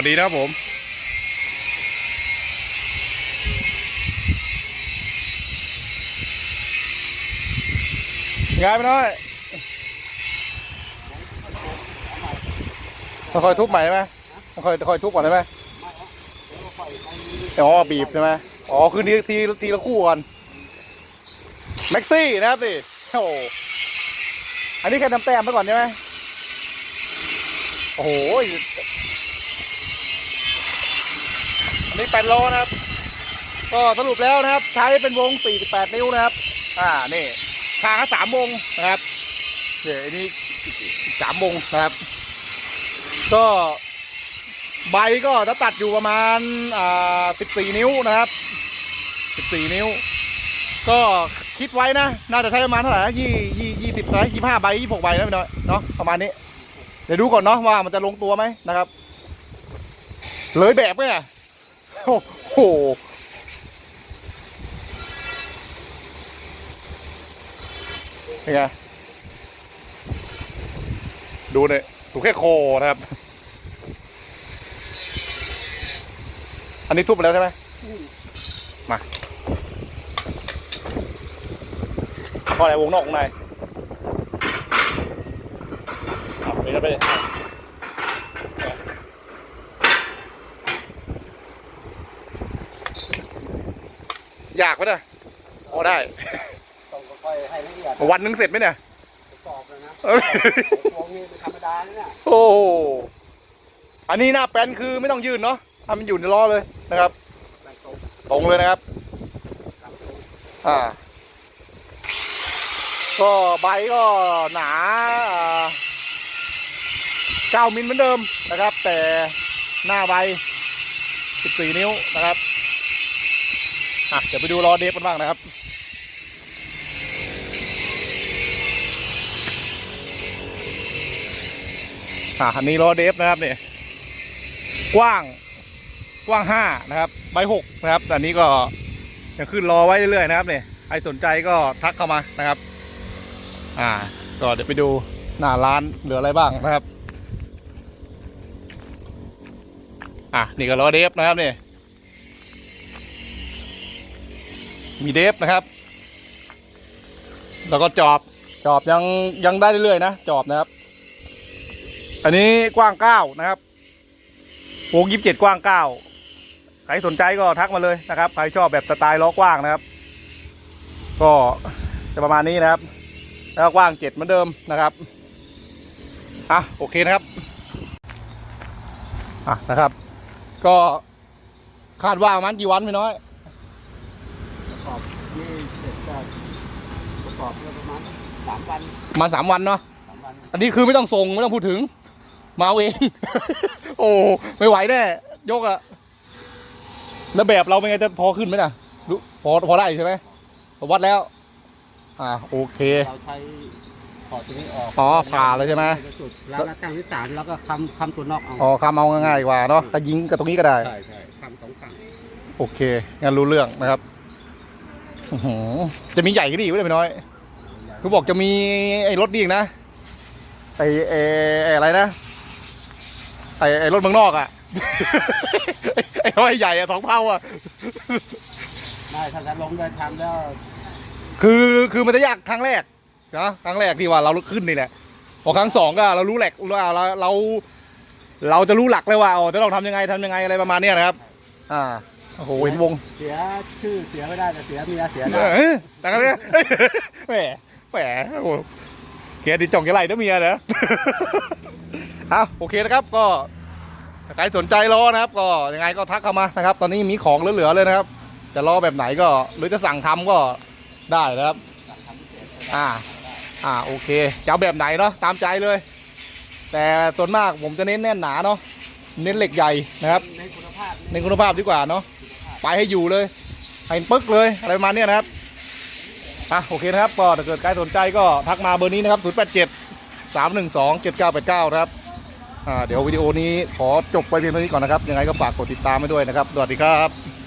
วัสดีนะครับผมไงไปน้อยค่อยทุบใหม่ไหมค่อยค่อยทุบก่อนได้ไหมอ๋อบีบใช่ไหมอ๋อคือทีทีทีละคู่ก่อนแม็กซี่นะครับสิโอ้อันนี้แค่นำแต้มไปก่อนใช่ไหมโอ้โห นี้แปดโลนะครับ ก็สรุปแล้วนะครับ ใช้เป็นวง 48 นิ้วนะครับ อ่านี่ทางสามวงนะครับเดี๋ยวอันนี้สามวงนะครับ ก็ใบก็จะตัดอยู่ประมาณอ่า14 นิ้วนะครับ 14 นิ้ว ก็คิดไว้นะ น่าจะใช้ประมาณเท่าไหร่ยี่ยี่ยี่สิบนะยี่ห้าใบยี่หกใบนะพี่น้อยเนาะประมาณนี้ เดี๋ยวดูก่อนเนาะว่ามันจะลงตัวไหมนะครับ เลยแบบไหมเนี่ย โอ้โหเป็นไง ดูเนี่ยดูแค่โคนะครับ อันนี้ทุบไปแล้วใช่ไหมมาพอไหนวงนอกวงในเอาไปกันไปเลย อยากไหมเนี่ยโอ้ได้ ต้องค่อยๆให้ละเอียดวันหนึงเสร็จไหมเนี่ยกรอบเลยนะเอ้ยวงนี้เป็นธรรมดาเนี่ยโอ้โหอันนี้หน้าแป้นคือไม่ต้องยืนเนาะทำมันอยู่ในล้อเลยนะครับ ใส่ตรงตรงเลยนะครับตามตรงอ่า ก็ใบก็หนาเก้ามิลเหมือนเดิมนะครับ แต่หน้าใบสิบสี่นิ้วนะครับ อะเดี๋ยวไปดูรอเดฟกันบ้างนะครับอะอันนี้รอเดฟนะครับเนี่ยกว้างกว้างห้านะครับใบหกนะครับแต่อันนี้ก็จะขึ้นรอไว้เรื่อยๆนะครับเนี่ยใครสนใจก็ทักเข้ามานะครับ อ่าก็เดี๋ยวไปดูหน้าร้านเหลืออะไรบ้างนะครับ อะนี่ก็รอเดฟนะครับเนี่ย มีเดฟนะครับ แล้วก็จอบจอบยังยังได้เรื่อยๆนะจอบนะครับ อันนี้กว้างเก้านะครับวงยี่สิบเจ็ดกว้างเก้าใครสนใจก็ทักมาเลยนะครับใครชอบแบบสไตล์ล้อกว้างนะครับ ก็จะประมาณนี้นะครับ แล้วกว้างเจ็ดเหมือนเดิมนะครับอะโอเคนะครับอะนะครับ ก็คาดว่ามันกี่วันไม่น้อย อบนี่เสร็จก็ประกอบแล้วประมาณสามวันประมาณสามวันเนาะสามวันอันนี้คือไม่ต้องส่งไม่ต้องพูดถึง มาเอาเอง โอ้ไม่ไหวแน่ยกอะแล้วแบบเราเป็นไงจะพอขึ้นไหมน่ะรู้พอพอได้อยู่ใช่ไหมวัดแล้ว อ่าโอเคเราใช้ถอดตัวนี้ออกอ๋อผ่าเลยใช่ไหมจุดแล้วเราตั้งที่ฐานแล้วก็คำคำตัวนอกเอาอ๋อคำเอาง่ายๆกว่าเนาะก็ยิงกับตรงนี้ก็ได้ใช่ใช่คำสองฝั่งโอเคงั้นรู้เรื่องนะครับ อื้อหือจะมีใหญ่ขึ้นอีกไหมพี่น้อย คือบอกจะมีไอ้รถนี่อีกนะไอ้ไอ้ไอ้อะไรนะไอ้ไอ้รถเมืองนอกอะไอ้ร้อยใหญ่อะสองเผาอะได้ถ้าจะลงเดินทางแล้วคือคือมันจะยากครั้งแรกนะครั้งแรกที่ว่าเราขึ้นนี่แหละพอครั้งสองก็เรารู้แหลกว่าเราเรา เราจะรู้หลักเลยว่าอ๋อจะต้องทำยังไงทำยังไงอะไรประมาณเนี้ยนะครับ อ่า โอ้โหเห็นวงเสียชื่อเสียไม่ได้แต่เสียเมียเสียได้เออแต่ก็เนี่ยแหมแหมโอ้โหเกียรติจ่องแกไรนะเมียนะเอาโอเคนะครับก็ถ้าใครสนใจรอนะครับ ก็ยังไงก็ทักเข้ามานะครับ ตอนนี้มีของเหลือๆเลยนะครับ จะรอแบบไหนก็หรือจะสั่งทำก็ได้นะครับ อ่า อ่าโอเคจะเอาแบบไหนเนาะตามใจเลย แต่ส่วนมากผมจะเน้นแน่นหนาเนาะเน้นเหล็กใหญ่นะครับในคุณภาพในคุณภาพดีกว่าเนาะ ไปให้อยู่เลยให้ปึ๊กเลยอะไรประมาณเนี้ยนะครับอะโอเคนะครับก็ถ้าเกิดใครสนใจก็ทักมาเบอร์นี้นะครับ 0 8 7 3 1 2 7 9 8 9 นะครับอ่าเดี๋ยววิดีโอนี้ขอจบไปเพียงเท่านี้ก่อนนะครับ ยังไงก็ฝากกดติดตามไว้ด้วยนะครับ สวัสดีครับ